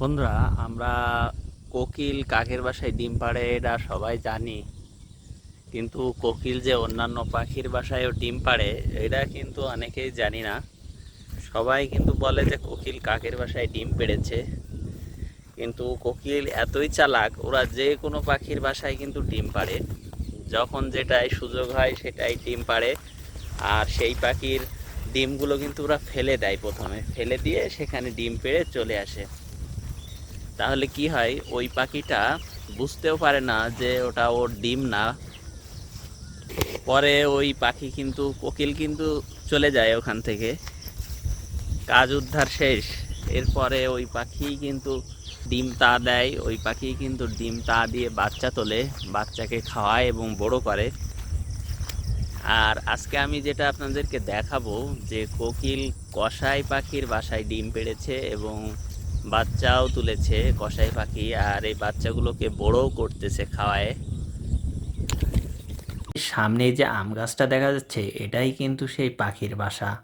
বন্ধুরা, আমরা কোকিল কাকের বাসায় ডিম পাড়ে, এটা সবাই জানি। কিন্তু কোকিল যে অন্যান্য পাখির বাসায়ও ডিম পাড়ে, এটা কিন্তু অনেকেই জানি না। সবাই কিন্তু বলে যে কোকিল কাকের বাসায় ডিম পেড়েছে। কিন্তু কোকিল এতই চালাক, ওরা যে কোনো পাখির বাসায় কিন্তু ডিম পাড়ে। যখন যেটাই সুযোগ হয়, সেটাই ডিম পাড়ে। আর সেই পাখির ডিমগুলো কিন্তু ওরা ফেলে দেয় প্রথমে। ফেলে দিয়ে সেখানে ডিম পেড়ে চলে আসে। তাহলে কি হয়? ওই পাখিটা বুঝতেও পারে না যে ওটা ওর ডিম না। পরে ওই পাখি কিন্তু, কোকিল কিন্তু চলে যায় ওখান থেকে। কাজ উদ্ধার শেষ। এরপরে ওই পাখি কিন্তু ডিম তা দেয়। ওই পাখি কিন্তু ডিম তা দিয়ে বাচ্চা তোলে, বাচ্চাকে খাওয়ায় এবং বড় করে। আর আজকে আমি যেটা আপনাদেরকে দেখাবো যে কোকিল কসাই পাখির বাসায় ডিম পেড়েছে এবং বাচ্চাও তুলেছে কসাই পাখি, আর এই বাচ্চাগুলোকে বড়ও করতেছে খাওয়ায়। সামনে যে আম গাছটা দেখা যাচ্ছে, এটাই কিন্তু সেই পাখির বাসা।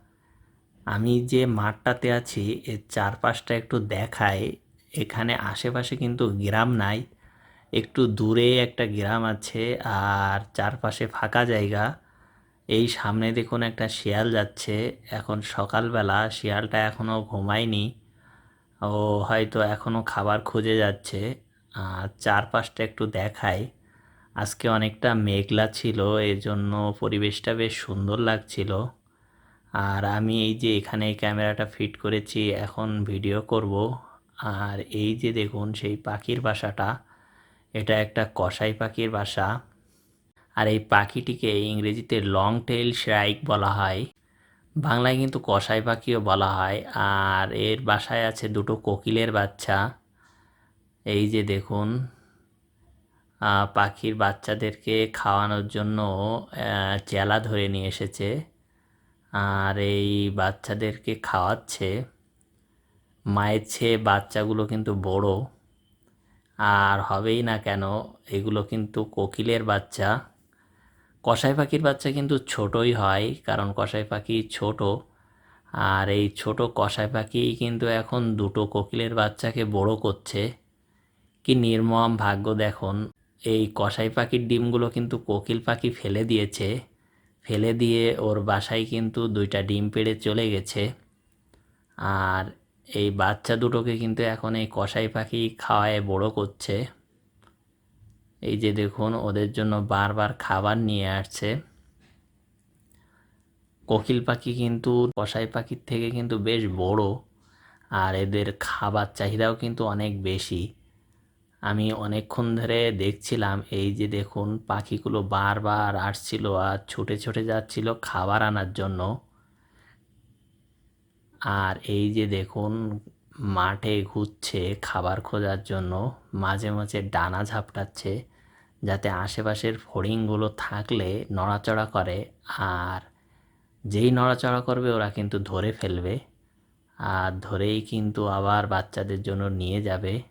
আমি যে মাঠটাতে আছি, এর চারপাশটা একটু দেখায়। এখানে আশেপাশে কিন্তু গ্রাম নাই, একটু দূরে একটা গ্রাম আছে, আর চারপাশে ফাঁকা জায়গা। এই সামনে দেখুন একটা শিয়াল যাচ্ছে, এখন সকালবেলা শিয়ালটা এখনও ঘুমায়নি। ও হয়তো এখনও খাবার খুঁজে যাচ্ছে। আর চারপাশটা একটু দেখায় আজকে অনেকটা মেঘলা ছিল এর জন্য পরিবেশটা বেশ সুন্দর লাগছিল। আর আমি এই যে এখানে ক্যামেরাটা ফিট করেছি, এখন ভিডিও করব। আর এই যে দেখুন, সেই পাখির বাসাটা, এটা একটা কসাই পাখির বাসা। আর এই পাখিটিকে ইংরেজিতে লং টেল শ্রাইক বলা হয়। বাংলায় কিন্তু কসাই পাখিও বলা হয়। আর এর বাসায় আছে দুটো কোকিলের বাচ্চা। এই যে দেখুন পাখির বাচ্চাদেরকে খাওয়ানোর জন্য চেলা ধরে নিয়ে এসেছে। আর এই বাচ্চাদেরকে খাওয়াচ্ছে। মায়ের চেয়ে বাচ্চাগুলো কিন্তু বড়। আর হবেই না কেন, এগুলো কিন্তু কোকিলের বাচ্চা। কসাই পাখির বাচ্চা কিন্তু ছোটই হয়, কারণ কসাই পাখি ছোট। আর এই ছোট কসাই পাখি কিন্তু এখন দুটো কোকিলের বাচ্চাকে বড় করছে। কি নির্মম ভাগ্য দেখুন, এই কসাই পাখির ডিমগুলো কিন্তু কোকিল পাখি ফেলে দিয়েছে। ফেলে দিয়ে ওর বাসায় কিন্তু দুইটা ডিম পেড়ে চলে গেছে। আর এই বাচ্চা দুটোকে কিন্তু এখন এই কসাই পাখি খাওয়ায় বড় করছে। এই যে দেখুন, ওদের জন্য বারবার খাবার নিয়ে আসছে। কোকিল পাখি কিন্তু, কসাই পাখির থেকে কিন্তু বেশ বড়, আর এদের খাবার চাহিদাও কিন্তু অনেক বেশি। আমি অনেকক্ষণ ধরে দেখছিলাম, এই যে দেখুন, পাখিগুলো বারবার আসছিল আর ছুটে ছুটে যাচ্ছিল খাবার আনার জন্য। আর এই যে দেখুন মাঠে ঘুরছে, খাবার খোঁজার জন্য মাঝে মাঝে ডানা ঝাপটাচ্ছে যাতে আশেপাশের ফড়িংগুলো থাকলে নড়াচড়া করে আর যেই নড়াচড়া করবে ওরা কিন্তু ধরে ফেলবে আর ধরেই কিন্তু আবার বাচ্চাদের জন্য নিয়ে যাবে।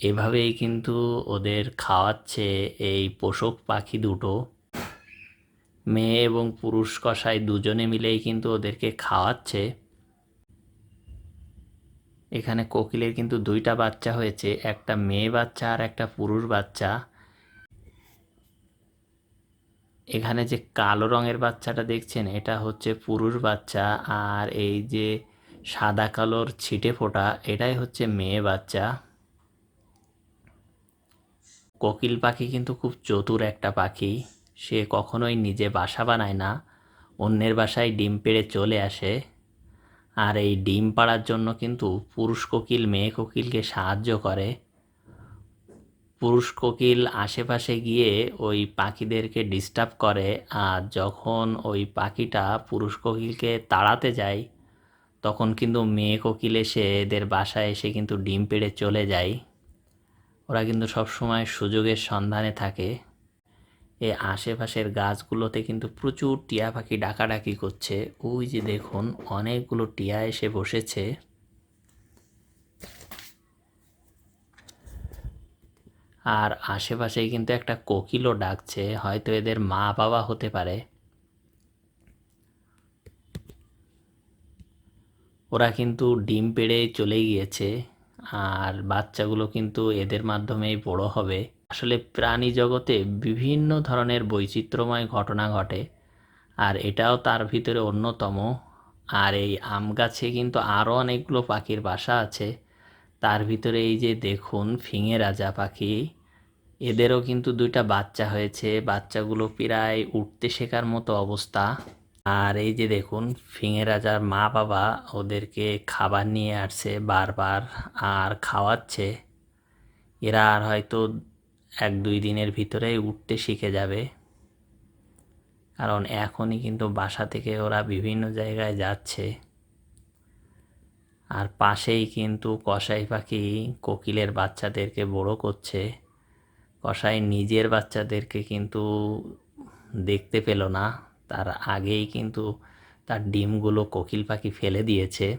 এভাবেই কিন্তু ওদের খাওয়াচ্ছে এই পোষক পাখি দুটো। মেয়ে এবং পুরুষ কষাই দুজনে মিলেই কিন্তু ওদেরকে খাওয়াচ্ছে। এখানে কোকিলের কিন্তু দুইটা বাচ্চা হয়েছে, একটা মেয়ে বাচ্চা আর একটা পুরুষ বাচ্চা। এখানে যে কালো রঙের বাচ্চাটা দেখছেন, এটা হচ্ছে পুরুষ বাচ্চা আর এই যে সাদা কালোর ছিটে ফোটা, এটাই হচ্ছে মেয়ে বাচ্চা। কোকিল পাখি কিন্তু খুব চতুর একটা পাখি। সে কখনোই নিজে বাসা বানায় না, অন্যের বাসায় ডিম পেড়ে চলে আসে। আর এই ডিম পাড়ার জন্য কিন্তু পুরুষ কোকিল, মেয়ে কোকিলকে সাহায্য করে। পুরুষ কোকিল আশেপাশে গিয়ে ওই পাখিদেরকে ডিস্টার্ব করে আর যখন ওই পাখিটা পুরুষ কোকিলকে তাড়াতে যায়, তখন কিন্তু মেয়ে কোকিল এসে এদের বাসায় এসে কিন্তু ডিম পেড়ে চলে যায়। ওরা কিন্তু সবসময় সুযোগের সন্ধানে থাকে। এই আশেপাশের গাছগুলোতে কিন্তু প্রচুর টিয়া পাখি ডাকাডাকি করছে। ওই যে দেখুন, অনেকগুলো টিয়া এসে বসেছে। আর আশেপাশে কিন্তু একটা কোকিলও ডাকছে, হয়তো এদের মা বাবা হতে পারে। ওরা কিন্তু ডিম পেড়ে চলে গিয়েছে, আর বাচ্চাগুলো কিন্তু এদের মাধ্যমেই বড় হবে। আসলে প্রাণী জগতে বিভিন্ন ধরনের বৈচিত্র্যময় ঘটনা ঘটে, আর এটাও তার ভিতরে অন্যতম। আর এই আম গাছে কিন্তু আরও অনেকগুলো পাখির বাসা আছে। তার ভিতরে এই যে দেখুন, ফিঙে রাজা পাখি, এদেরও কিন্তু দুইটা বাচ্চা হয়েছে। বাচ্চাগুলো প্রায় উঠতে শেখার মতো অবস্থা। আর এই যে দেখুন, ফিঙে রাজার মা বাবা ওদেরকে খাবার নিয়ে আসছে বারবার আর খাওয়াচ্ছে। এরা আর হয়তো এক দুই দিনের ভিতরেই উঠতে শিখে যাবে। কারণ এখনই কিন্তু বাসা থেকে ওরা বিভিন্ন জায়গায় যাচ্ছে। আর পাশেই কিন্তু কসাই পাখি কোকিলের বাচ্চাদেরকে বড় করছে। কসাই নিজের বাচ্চাদেরকে কিন্তু দেখতে পেল না। তার আগেই কিন্তু তার ডিমগুলো কোকিল পাখি ফেলে দিয়েছে।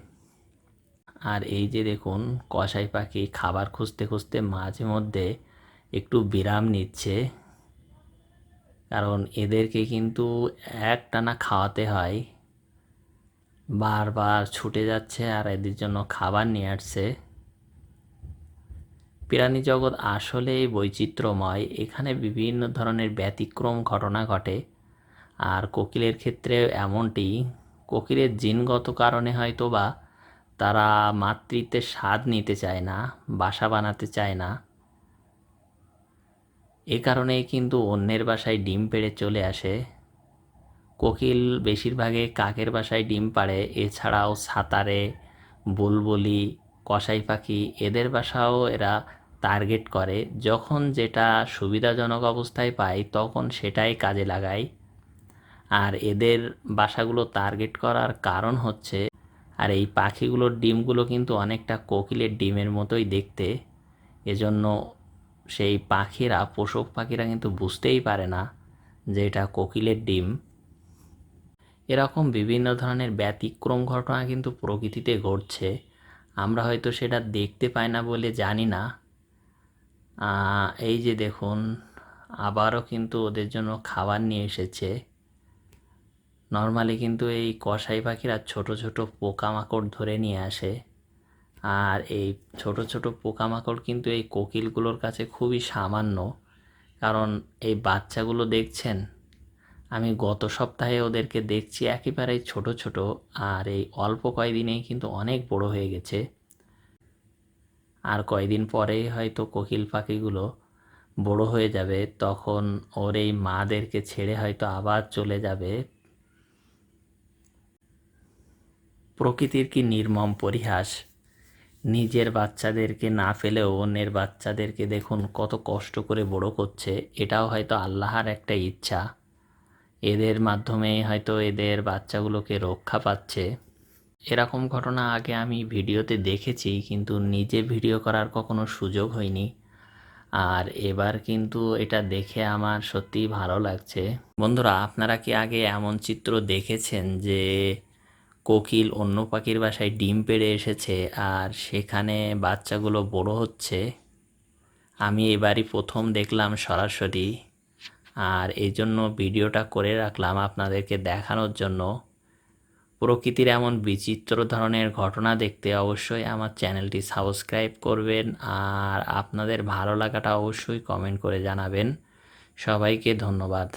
আর এই যে দেখুন, কসাই পাখি খাবার খুঁজতে খুঁজতে মাঝে মধ্যে একটু বিরাম নিচ্ছে। কারণ এদেরকে কিন্তু একটানা খাওয়াতে হয়। বারবার ছুটে যাচ্ছে আর এদের জন্য খাবার নিয়ে আসছে। প্রাণী জগৎ আসলেই বৈচিত্র্যময়। এখানে বিভিন্ন ধরনের ব্যতিক্রম ঘটনা ঘটে। আর কোকিলের ক্ষেত্রে এমনটি, কোকিলের জিনগত কারণে হয়তো বা তারা মাতৃত্বের স্বাদ নিতে চায় না, বাসা বানাতে চায় না। এ কারণেই কিন্তু অন্যের বাসায় ডিম পেড়ে চলে আসে। কোকিল বেশিরভাগে কাকের বাসায় ডিম পাড়ে, এছাড়াও সাঁতারে, বুলবুলি, কসাই পাখি, এদের বাসাও এরা টার্গেট করে। যখন যেটা সুবিধাজনক অবস্থায় পায়, তখন সেটাই কাজে লাগায়। আর এদের বাসাগুলো টার্গেট করার কারণ হচ্ছে, আর এই পাখিগুলোর ডিমগুলো কিন্তু অনেকটা কোকিলের ডিমের মতোই দেখতে। এজন্য সেই পাখিরা, পোষক পাখিরা কিন্তু বুঝতেই পারে না যে এটা কোকিলের ডিম। এরকম বিভিন্ন ধরনের ব্যতিক্রম ঘটনা কিন্তু প্রকৃতিতে ঘটছে। আমরা হয়তো সেটা দেখতে পাই না বলে জানি না। এই যে দেখুন, আবারও কিন্তু ওদের জন্য খাবার নিয়ে এসেছে। নর্মালি কিন্তু এই কসাই পাখিরা ছোট ছোট পোকামাকড় ধরে নিয়ে আসে। আর এই ছোট ছোট পোকামাকড় কিন্তু এই কোকিলগুলোর কাছে খুবই সামান্য। কারণ এই বাচ্চাগুলো দেখছেন? আমি গত সপ্তাহে ওদেরকে দেখছি একেবারেই ছোট ছোট, আর এই অল্প কয়দিনেই কিন্তু অনেক বড় হয়ে গেছে। আর কয়দিন পরেই হয়তো কোকিল পাখিগুলো বড় হয়ে যাবে, তখন ওর এই মাদেরকে ছেড়ে হয়তো আবার চলে যাবে। প্রকৃতির কি নির্মম পরিহাস? নিজের বাচ্চাদেরকে না ফেলেও অন্যের বাচ্চাদেরকে দেখুন কত কষ্ট করে বড় করছে, এটাও হয়তো আল্লাহর একটা ইচ্ছা। এদের মাধ্যমে হয়তো এদের বাচ্চাগুলোকে রক্ষা পাচ্ছে। এরকম ঘটনা আগে আমি ভিডিওতে দেখেছি, কিন্তু নিজে ভিডিও করার কখনো সুযোগ হয়নি। আর এবার কিন্তু এটা দেখে আমার সত্যিই ভালো লাগছে। বন্ধুরা, আপনারা কি আগে এমন চিত্র দেখেছেন যে কোকিল অন্য পাখির বাসায় ডিম পেড়ে এসেছে আর সেখানে বাচ্চাগুলো বড় হচ্ছে। আমি এবারই প্রথম দেখলাম সরাসরি। আর এই জন্য ভিডিওটা করে রাখলাম আপনাদেরকে দেখানোর জন্য। প্রকৃতির এমন বিচিত্র ধরনের ঘটনা দেখতে অবশ্যই আমার চ্যানেলটি সাবস্ক্রাইব করবেন আর আপনাদের ভালো লাগাটা অবশ্যই কমেন্ট করে জানাবেন। সবাইকে ধন্যবাদ।